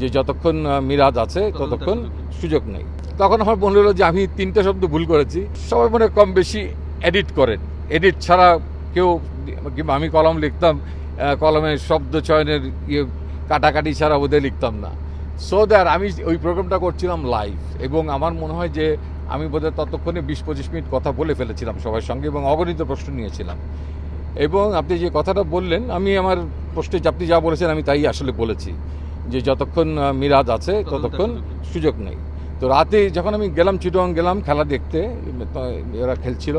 যে যতক্ষণ মিরাজ আছে ততক্ষণ সুযোগ নেই। তখন আমার মনে হলো যে আমি তিনটা শব্দ ভুল করেছি। সবাই মনে কম বেশি এডিট করেন। এডিট ছাড়া কেউ কিংবা আমি কলম লিখতাম আহ, কলমের শব্দ চয়নের ইয়ে কাটাকাটি ছাড়া ওদের লিখতাম না। সো দ্যার আমি ওই প্রোগ্রামটা করছিলাম লাইভ এবং আমার মনে হয় যে আমি বোধহয় ততক্ষণে বিশ পঁচিশ মিনিট কথা বলে ফেলেছিলাম সবার সঙ্গে এবং অগণিত প্রশ্ন নিয়েছিলাম। এবং আপনি যে কথাটা বললেন আমি আমার প্রশ্নে আপনি যা বলেছেন আমি তাই আসলে বলেছি। যে যতক্ষণ মিরাজ আছে ততক্ষণ সুযোগ নেই। তো রাতে যখন আমি গেলাম চিটং গেলাম খেলা দেখতে এরা খেলছিল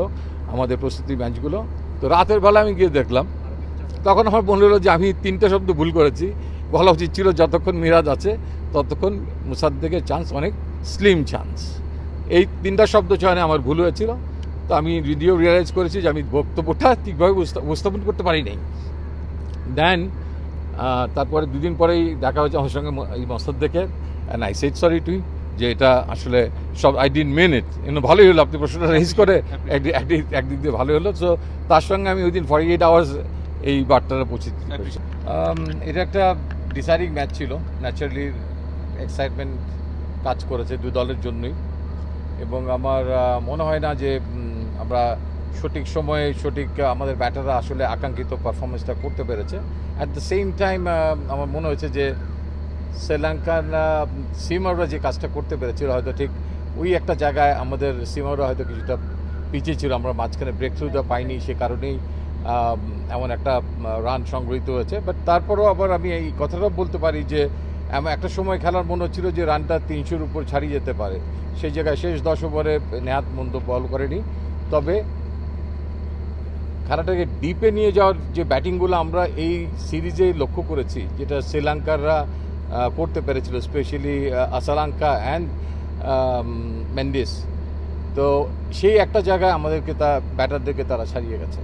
আমাদের প্রস্তুতি ম্যাচগুলো। তো রাতের বেলা আমি গিয়ে দেখলাম। তখন আমার মনে হলো যে আমি তিনটে শব্দ ভুল করেছি। বলা উচিত ছিল যতক্ষণ মিরাজ আছে ততক্ষণ মুসাদ্দেকের চান্স অনেক স্লিম চান্স এই তিনটা শব্দ চয়নে আমার ভুল হয়েছিল। তো আমি ভিডিও রিয়েলাইজ করেছি যে আমি বক্তব্যটা ঠিকভাবে উপস্থাপন করতে পারি নাই দেন তারপরে দুদিন পরেই দেখা হয়েছে আমার সঙ্গে এই মসাদ্দেকের অ্যান্ড আই সেট সরি টুই যে এটা আসলে সব আই ডিন মেন ইট কিন্তু ভালোই হলো আপনি প্রশ্নটা রেজ করে একদিক দিয়ে ভালোই হলো। সো তার সঙ্গে আমি ওই দিন ফর্টি এইট আওয়ার্স এই বার্তাটা পৌঁছে Um, এটা একটা ডিসাইডিং ম্যাচ ছিল। ন্যাচারালি এক্সাইটমেন্ট কাজ করেছে দুই দলের জন্যই। এবং আমার মনে হয় না যে আমরা সঠিক সময়ে সঠিক আমাদের ব্যাটাররা আসলে আকাঙ্ক্ষিত পারফরমেন্সটা করতে পেরেছে। অ্যাট দ্য সেম টাইম আমার মনে হয়েছে যে শ্রীলঙ্কার সিমাররা যে কাজটা করতে পেরেছিল, হয়তো ঠিক ওই একটা জায়গায় আমাদের সিমাররা হয়তো কিছুটা পিছিয়ে ছিল, আমরা মাঝখানে ব্রেক থ্রুটা পাইনি সে কারণেই এমন একটা রান সংগৃহীত হয়েছে। বাট তারপরেও আবার আমি এই কথাটা বলতে পারি যে, এমন একটা সময় খেলার মনে হচ্ছিল যে রানটা তিনশোর উপর ছাড়িয়ে যেতে পারে। সেই জায়গায় শেষ দশ ওভারে নেহাত মন্দ বল করেনি। তবে খেলাটাকে ডিপে নিয়ে যাওয়ার যে ব্যাটিংগুলো আমরা এই সিরিজে লক্ষ্য করেছি যেটা শ্রীলঙ্কাররা করতে পেরেছিল স্পেশালি আসালাঙ্কা অ্যান্ড মেন্ডিস তো সেই একটা জায়গায় আমাদেরকে তা ব্যাটারদেরকে তারা ছাড়িয়ে গেছে।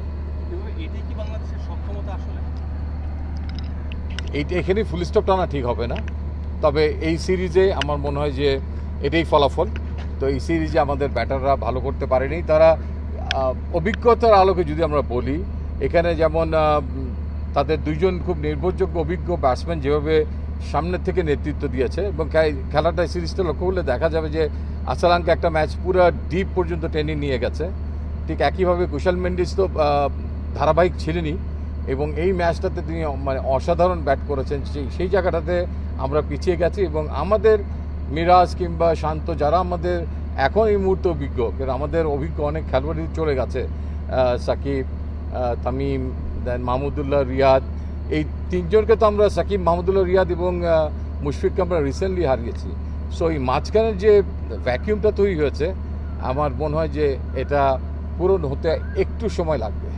এইটা এখানেই ফুল স্টপ টানা ঠিক হবে না। তবে এই সিরিজে আমার মনে হয় যে এটাই ফলাফল। তো এই সিরিজে আমাদের ব্যাটাররা ভালো করতে পারেনি। তারা অভিজ্ঞতার আলোকে যদি আমরা বলি, এখানে যেমন তাদের দুইজন খুব নির্ভরযোগ্য অভিজ্ঞ ব্যাটসম্যান যেভাবে সামনের থেকে নেতৃত্ব দিয়েছে এবং খেলাটা সিরিজটা লক্ষ্য করলে দেখা যাবে যে আসালাঙ্কা একটা ম্যাচ পুরো ডিপ পর্যন্ত টেনে নিয়ে গেছে। ঠিক একইভাবে কুশাল মেন্ডিস তো ধারাবাহিক ছিলেনই এবং এই ম্যাচটাতে তিনি মানে অসাধারণ ব্যাট করেছেন। সেই সেই জায়গাটাতে আমরা পিছিয়ে গেছি এবং আমাদের মিরাজ কিংবা শান্ত, যারা আমাদের এখন এই মুহূর্তে অভিজ্ঞ কিন্তু আমাদের অভিজ্ঞ অনেক খেলোয়াড়ই চলে গেছে সাকিব তামিম দেন মাহমুদুল্লাহ, রিয়াদ। এই তিনজনকে তো আমরা সাকিব, মাহমুদুল্লাহ, রিয়াদ এবং মুশফিককে আমরা রিসেন্টলি হারিয়েছি। সো এই মাঝখানের যে ভ্যাকিউমটা তৈরি হয়েছে, আমার মনে হয় যে এটা পূরণ হতে একটু সময় লাগবে।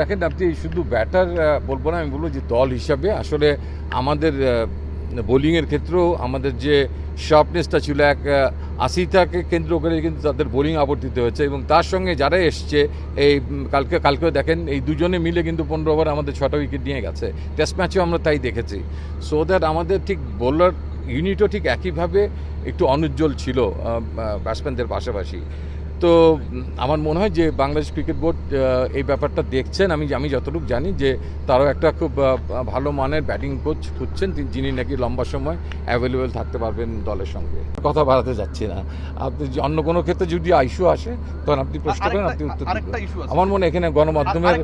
দেখেন আপনি শুধু ব্যাটার বলব না, আমি বলব যে দল হিসাবে আসলে আমাদের বোলিংয়ের ক্ষেত্রেও আমাদের যে শার্পনেসটা ছিল এক আশিটাকে কেন্দ্র করে কিন্তু তাদের বোলিং আবর্তিত হয়েছে এবং তার সঙ্গে যারা এসছে, এই কালকে, কালকেও দেখেন, এই দুজনে মিলে কিন্তু পনেরো ওভার আমাদের ছটা উইকেট নিয়ে গেছে। টেস্ট ম্যাচেও আমরা তাই দেখেছি। সো দ্যাট আমাদের ঠিক বোলার ইউনিটও ঠিক একইভাবে একটু অনুজ্জ্বল ছিল ব্যাটসম্যানদের পাশাপাশি। তো আমার মনে হয় যে বাংলাদেশ ক্রিকেট বোর্ড এই ব্যাপারটা দেখছেন। আমি আমি যতটুকু জানি যে তারাও একটা খুব ভালো মানের ব্যাটিং কোচ খুঁজছেন। যিনি নাকি লম্বা সময় অ্যাভেলেবেল থাকতে পারবেন দলের সঙ্গে। কথা বাড়াতে যাচ্ছি না। আপনি যে অন্য কোনো ক্ষেত্রে যদি ইস্যু আসে তখন আপনি প্রশ্ন করেন আপনি উত্তর। আমার মনে এখানে গণমাধ্যমের।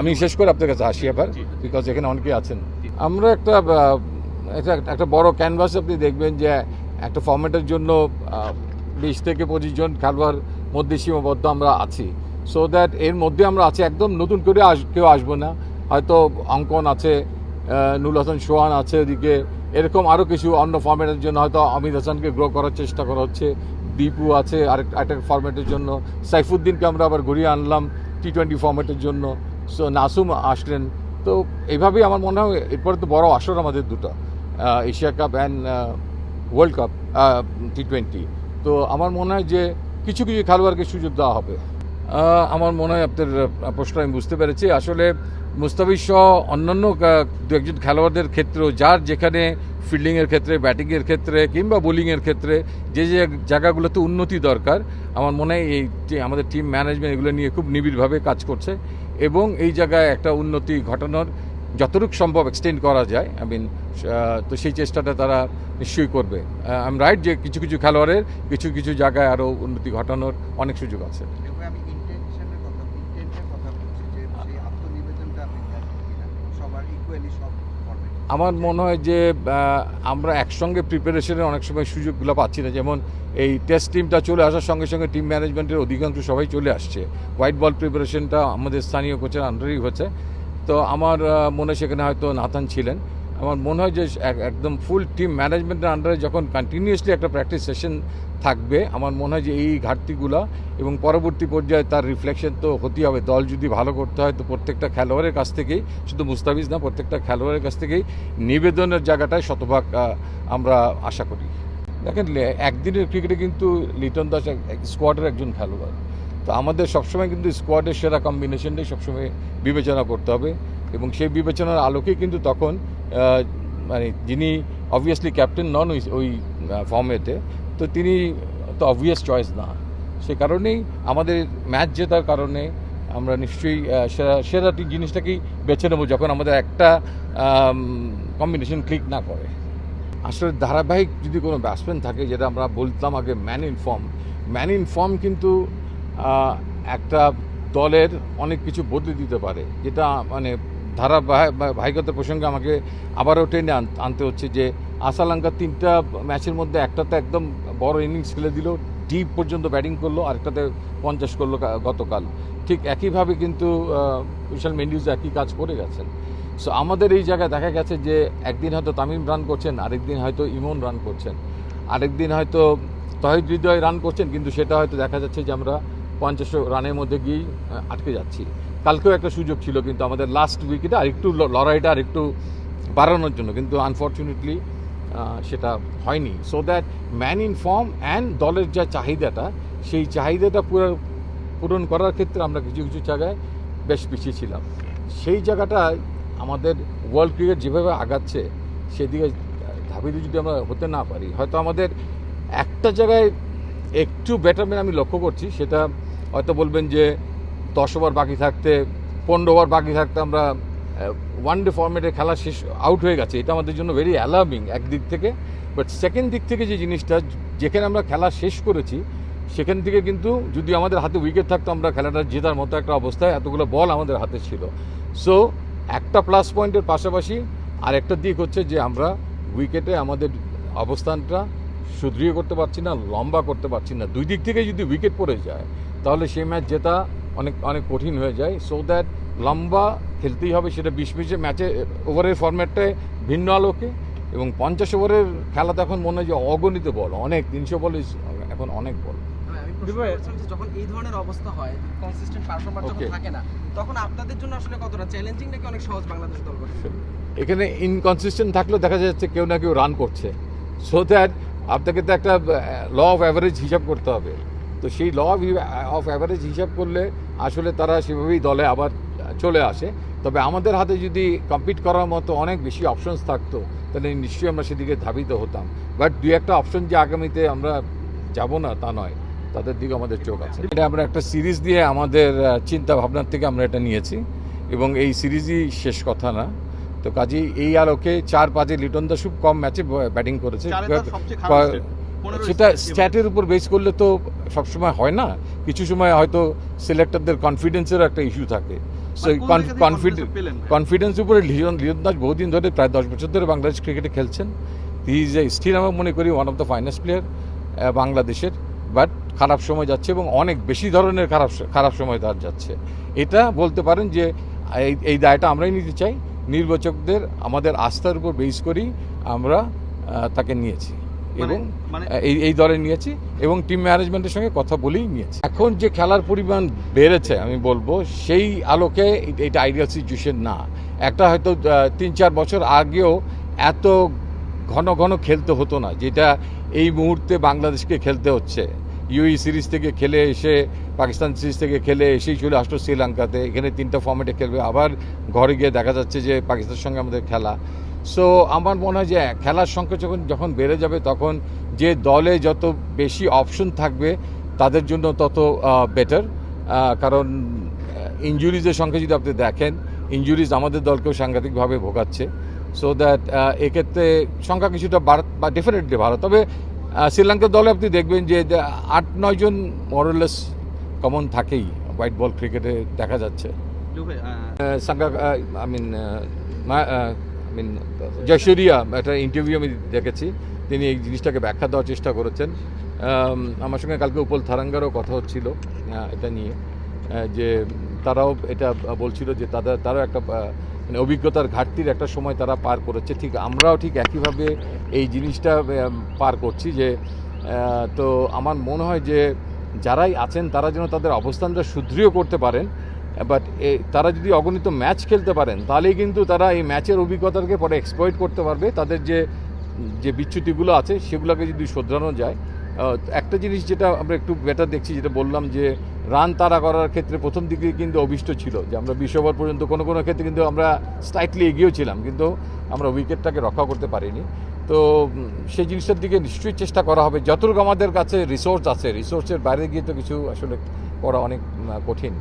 আমি শেষ করে আপনার কাছে আসি এবার বিকজ এখানে অনেকেই আছেন। আমরা একটা এটা একটা বড় ক্যানভাস আপনি দেখবেন যে একটা ফর্মেটের জন্য বিশ থেকে পঁচিশ জন খেলোয়াড় মধ্যে সীমাবদ্ধ আমরা আছি। সো দ্যাট এর মধ্যে আমরা আছি, একদম নতুন করে আস, কেউ আসব না। হয়তো অঙ্কন আছে নুল হাসান সোহান আছে এদিকে। এরকম আরও কিছু অন্য ফর্মেটের জন্য হয়তো অমিত হাসানকে গ্রো করার চেষ্টা করা হচ্ছে। দীপু আছে আরেক, আরেকটা ফর্মেটের জন্য। সাইফুদ্দিনকে আমরা আবার ঘুরিয়ে আনলাম টি টোয়েন্টি ফর্মেটের জন্য। সো নাসুম আসলেন। তো এইভাবেই আমার মনে হয় এরপরে তো বড় আসর আমাদের দুটো Asia cup and world cup T twenty তো আমার মনে হয় যে কিছু কিছু খেলোয়াড়কে সুযোগ দেওয়া হবে। আমার মনে হয় আপনার প্রশ্ন আমি বুঝতে পেরেছি। আসলে মুস্তাফিজ সহ অন্যান্য দু একজন খেলোয়াড়দের ক্ষেত্রেও, যার যেখানে ফিল্ডিংয়ের ক্ষেত্রে ব্যাটিংয়ের ক্ষেত্রে, কিংবা বোলিংয়ের ক্ষেত্রে, যে যে জায়গাগুলোতে উন্নতি দরকার, আমার মনে হয় এই আমাদের টিম ম্যানেজমেন্ট এগুলো নিয়ে খুব নিবিড়ভাবে কাজ করছে। এবং এই জায়গায় একটা উন্নতি ঘটানোর যতটুকু সম্ভব এক্সটেন্ড করা যায়। আই মিন তো সেই চেষ্টাটা তারা নিশ্চয়ই করবে। আই এম রাইট যে কিছু কিছু খেলোয়াড়ের কিছু কিছু জায়গায় আরও উন্নতি ঘটানোর অনেক সুযোগ আছে। আমি আমার মনে হয় যে আমরা একসঙ্গে প্রিপারেশনের অনেক সময় সুযোগগুলো পাচ্ছি না। যেমন এই টেস্ট টিমটা চলে আসার সঙ্গে সঙ্গে টিম ম্যানেজমেন্টের অধিকাংশ সবাই চলে আসছে। হোয়াইট বল প্রিপারেশনটা আমাদের স্থানীয় কোচের আন্ডারেই হচ্ছে তো আমার মনে হয় সেখানে হয়তো নাথান ছিলেন। আমার মনে হয় যে এক- একদম ফুল টিম ম্যানেজমেন্টের আন্ডারে যখন কন্টিনিউয়াসলি একটা প্র্যাকটিস সেশন থাকবে, আমার মনে হয় যে এই ঘাটতিগুলো এবং পরবর্তী পর্যায়ে তার রিফ্লেকশন তো হতেই হবে। দল যদি ভালো করতে হয় তো প্রত্যেকটা খেলোয়াড়ের কাছ থেকেই, শুধু মুস্তাফিজ না, প্রত্যেকটা খেলোয়াড়ের কাছ থেকেই নিবেদনের জায়গাটায় শতভাগ আমরা আশা করি। দেখেন একদিনের ক্রিকেটে কিন্তু লিটন দাস স্কোয়াডের একজন খেলোয়াড়। তো আমাদের সবসময় কিন্তু স্কোয়াডের সেরা কম্বিনেশনটাই সবসময় বিবেচনা করতে হবে এবং সেই বিবেচনার আলোকেই কিন্তু তখন মানে যিনি অবভিয়াসলি ক্যাপ্টেন নন ওই ওই ফর্মেতে তো তিনি তো অবভিয়াস চয়েস না। সে কারণেই আমাদের ম্যাচ জেতার কারণে আমরা নিশ্চয়ই সেরা সেরা জিনিসটাকেই বেছে নেব যখন আমাদের একটা কম্বিনেশন ক্লিক না করে। আসলে ধারাবাহিক যদি কোনো ব্যাটসম্যান থাকে, যেটা আমরা বলতাম আগে man in form man in form কিন্তু একটা দলের অনেক কিছু বদলে দিতে পারে। যেটা মানে ধারাবাহিকতার প্রসঙ্গে আমাকে আবারও টেনে আন- আনতে হচ্ছে যে আসালাঙ্কা তিনটা ম্যাচের মধ্যে একটাতে একদম বড় ইনিংস খেলে দিল, ডিপ পর্যন্ত ব্যাটিং করল, আরেকটাতে পঞ্চাশ করল গতকাল। ঠিক একইভাবে কিন্তু বিশাল মেন্ডিউজ একই কাজ করে গেছেন। সো আমাদের এই জায়গায় দেখা গেছে যে একদিন হয়তো তামিম রান করছেন, আরেকদিন হয়তো ইমন রান করছেন। আরেকদিন হয়তো তহিদ হৃদয় রান করছেন, কিন্তু সেটা হয়তো দেখা যাচ্ছে যে আমরা পঞ্চাশ রানের মধ্যে গিয়েই আটকে যাচ্ছি। কালকেও একটা সুযোগ ছিল, কিন্তু আমাদের লাস্ট উইকেটে আরেকটু লড়াইটা আরেকটু বাড়ানোর জন্য, কিন্তু আনফর্চুনেটলি সেটা হয়নি। So that man in form and দলের যা চাহিদাটা, সেই চাহিদাটা পুরো, পূরণ করার ক্ষেত্রে আমরা কিছু কিছু জায়গায় বেশ পিছিয়ে ছিলাম। সেই জায়গাটায় আমাদের ওয়ার্ল্ড ক্রিকেট যেভাবে আগাচ্ছে, সেদিকে ধাবিত যদি আমরা হতে না পারি, হয়তো আমাদের একটা জায়গায় একটু বেটারমেন্ট আমি লক্ষ্য করছি, সেটা হয়তো বলবেন যে দশ ওভার বাকি থাকতে, পনেরো ওভার বাকি থাকতে আমরা ওয়ান ডে ফর্মেটে খেলা শেষ আউট হয়ে গেছে। এটা আমাদের জন্য ভেরি অ্যালার্মিং একদিক থেকে। বাট সেকেন্ড দিক থেকে যে জিনিসটা, যেখানে আমরা খেলা শেষ করেছি, সেখান থেকে কিন্তু যদি আমাদের হাতে উইকেট থাকতো, আমরা খেলাটা জেতার মতো একটা অবস্থায় এতগুলো বল আমাদের হাতে ছিল। সো একটা প্লাস পয়েন্টের পাশাপাশি আর একটা দিক হচ্ছে যে আমরা উইকেটে আমাদের অবস্থানটা সুদৃঢ় করতে পারছি না, লম্বা করতে পারছি না। দুই দিক থেকে যদি উইকেট পড়ে যায় তাহলে সেই ম্যাচ জেতা অনেক অনেক কঠিন হয়ে যায়। সো দ্যাট লম্বা খেলতেই হবে সেটা বিশ মিনিটের ম্যাচে ওভারের ফরম্যাটটায় ভিন্ন আলোকে এবং পঞ্চাশ ওভারের খেলা তো এখন মনে হয় যে অগণিত বল অনেক তিনশো বল এখন অনেক বল। যখন এই ধরনের অবস্থা হয় কনসিস্টেন্ট যখন থাকে না তখন আপনাদের জন্য আসলে কতটা? চ্যালেঞ্জিং নাকি অনেক সহজ বাংলাদেশ দল এখানে ইনকনসিস্টেন্ট থাকলেও দেখা যাচ্ছে কেউ না কেউ রান করছে। সো দ্যাট আপনাকে তো একটা ল অফ অ্যাভারেজ হিসাব করতে হবে। তো সেই ল অফ অফ অ্যাভারেজ হিসাব করলে আসলে তারা সেভাবেই দলে আবার চলে আসে। তবে আমাদের হাতে যদি কম্পিট করার মতো অনেক বেশি অপশনস থাকতো তাহলে নিশ্চয়ই আমরা সেদিকে ধাবিত হতাম। বাট দুই একটা অপশন যে আগামীতে আমরা যাব না তা নয়। তাদের দিকে আমাদের চোখ আছে। এটা আমরা একটা সিরিজ দিয়ে আমাদের চিন্তা ভাবনার থেকে আমরা এটা নিয়েছি। এবং এই সিরিজই শেষ কথা না। তো কাজেই এই আলোকে চার পাঁচে লিটন দাস খুব কম ম্যাচে ব্যাটিং করেছে। সেটা স্ট্যাটের উপর বেস করলে তো সবসময় হয় না। কিছু সময় হয়তো সিলেক্টরদের কনফিডেন্সের একটা ইস্যু থাকে। মানে কনফিডেন্স উপরে লিটন দাস বহুদিন ধরে প্রায় দশ বছর ধরে বাংলাদেশ ক্রিকেটে খেলছেন। হি ইজ এ স্টিল আমি মনে করি one of the finest player বাংলাদেশের। বাট খারাপ সময় যাচ্ছে এবং অনেক বেশি ধরনের খারাপ খারাপ সময় তার যাচ্ছে। এটা বলতে পারেন যে এই এই দায়টা আমরাই নিতে চাই। নির্বাচকদের আমাদের আস্থার উপর বেস করেই আমরা তাকে নিয়েছি। এবং মানে এই এই দলে নিয়েছি এবং টিম ম্যানেজমেন্টের সঙ্গে কথা বলেই নিয়েছি। এখন যে খেলার পরিমাণ বেড়েছে আমি বলব সেই আলোকে এটা আইডিয়াল সিচুয়েশন না। একটা হয়তো তিন চার বছর আগেও এত ঘন ঘন খেলতে হতো না যেটা এই মুহূর্তে বাংলাদেশকে খেলতে হচ্ছে। ইউই সিরিজ থেকে খেলে এসে পাকিস্তান সিরিজ থেকে খেলে এসেই চলে আসলো শ্রীলঙ্কাতে। এখানে তিনটা ফর্মেটে খেলবে। আবার ঘরে গিয়ে দেখা যাচ্ছে যে পাকিস্তানের সঙ্গে আমাদের খেলা। সো আমার মনে হয় যে খেলার সংখ্যা যখন যখন বেড়ে যাবে তখন যে দলে যত বেশি অপশন থাকবে তাদের জন্য তত বেটার কারণ ইঞ্জুরিজের সংখ্যা যদি আপনি দেখেন ইঞ্জুরিজ আমাদের দলকেও সাংঘাতিকভাবে ভোগাচ্ছে। সো দ্যাট এক্ষেত্রে সংখ্যা কিছুটা বাড় বা ডেফিনেটলি ভালো। তবে শ্রীলঙ্কার দলে আপনি দেখবেন যে আট নয়জন মরলেস কমন থাকেই হোয়াইট বল ক্রিকেটে দেখা যাচ্ছে। সাঙ্গা আই মিন মিন জয়সূরিয়া একটা ইন্টারভিউ আমি দেখেছি। তিনি এই জিনিসটাকে ব্যাখ্যা দেওয়ার চেষ্টা করেছেন। আমার সঙ্গে কালকে উপল থারাঙ্গারও কথা হচ্ছিল এটা নিয়ে যে তারাও এটা বলছিল যে তাদের, তারাও একটা মানে অভিজ্ঞতার ঘাটতির একটা সময় তারা পার করেছে। ঠিক আমরাও ঠিক একইভাবে এই জিনিসটা পার করছি যে তো আমার মনে হয় যে যারাই আছেন তারা যেন তাদের অবস্থানটা সুদৃঢ় করতে পারেন। বাট তারা যদি অগণিত ম্যাচ খেলতে পারেন, তাহলেই কিন্তু তারা এই ম্যাচের অভিজ্ঞতাকে পরে এক্সপ্লয়েট করতে পারবে। তাদের যে যে বিচ্যুতিগুলো আছে, সেগুলোকে যদি শোধরানো যায় একটা জিনিস যেটা আমরা একটু বেটার দেখছি, যেটা বললাম যে রান তারা করার ক্ষেত্রে প্রথম দিকে কিন্তু অভিষ্ট ছিল যে, আমরা বিশ ওভার পর্যন্ত কোনো কোনো ক্ষেত্রে কিন্তু আমরা স্লাইটলি এগিয়েও ছিলাম, কিন্তু আমরা উইকেটটাকে রক্ষা করতে পারিনি। তো, সেই জিনিসটার দিকে নিশ্চয়ই চেষ্টা করা হবে। যতটুকু আমাদের কাছে রিসোর্স আছে রিসোর্সের বাইরে গিয়ে তো কিছু আসলে করা অনেক কঠিন।